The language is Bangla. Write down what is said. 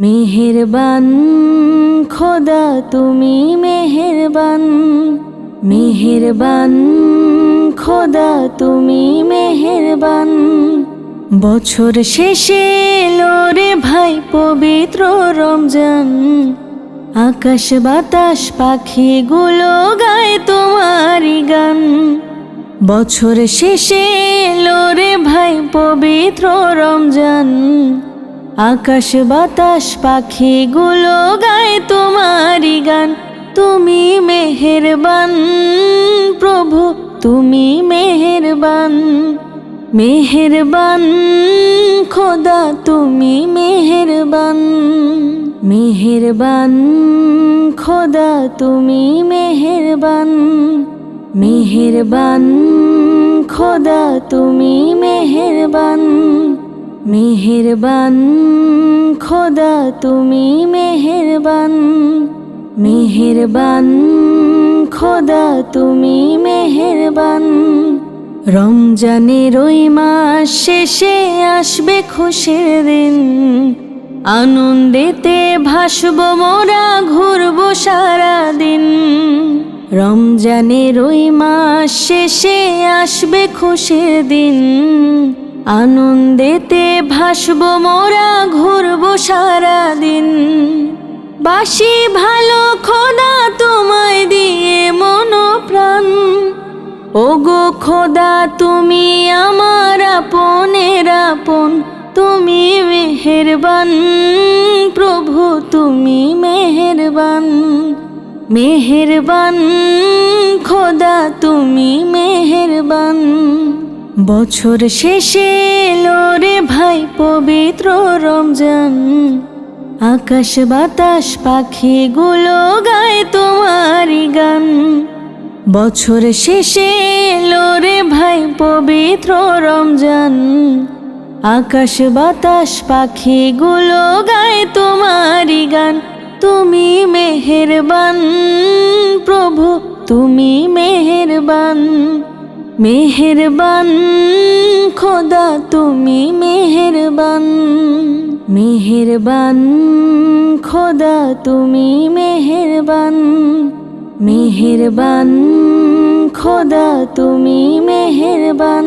মেহেরবান, খোদা তুমি মেহেরবান। মেহেরবান, খোদা তুমি মেহেরবান। বছর শেষে এলো রে ভাই পবিত্র রমজান। আকাশ বাতাস পাখিগুলো গায় তোমারই গান। বছর শেষে এলো রে ভাই পবিত্র রমজান। আকাশ বাতাস পাখিগুলো গায় তোমারি গান। তুমি মেহেরবান, প্রভু, তুমি মেহেরবান। মেহেরবান, খোদা, তুমি মেহেরবান। মেহেরবান, খোদা, তুমি মেহেরবান। মেহেরবান, খোদা, তুমি মেহেরবান মেহেরবান, খোদা তুমি মেহেরবান। মেহেরবান, খোদা তুমি মেহেরবান। রমজানের ওই মাস শেষে আসবে খুশির দিন। আনন্দেতে ভাসব মোরা, ঘুরব সারাদিন। রমজানের ওই মাস শেষে আসবে খুশির দিন। আনন্দেতে ভাসব, মোরা ঘুরব সারাদিন। বাসি ভালো খোদা তোমায় দিয়ে মন প্রাণ ওগো খোদা, তুমি আমার আপনের আপন। তুমি মেহেরবান, প্রভু, তুমি মেহেরবান। মেহেরবান খোদা বছর শেষে এলো রে ভাই পবিত্র রমজান। আকাশ বাতাস পাখিগুলো গায় তোমারই গান। বছর শেষে এলো রে ভাই পবিত্র রমজান। আকাশ বাতাস পাখি পাখিগুলো গায় তোমারই গান। তুমি মেহেরবান, প্রভু, তুমি মেহেরবান। মেহেরবান খোদা তুমি মেহেরবান। মেহেরবান খোদা তুমি মেহেরবান। মেহেরবান খোদা তুমি মেহেরবান।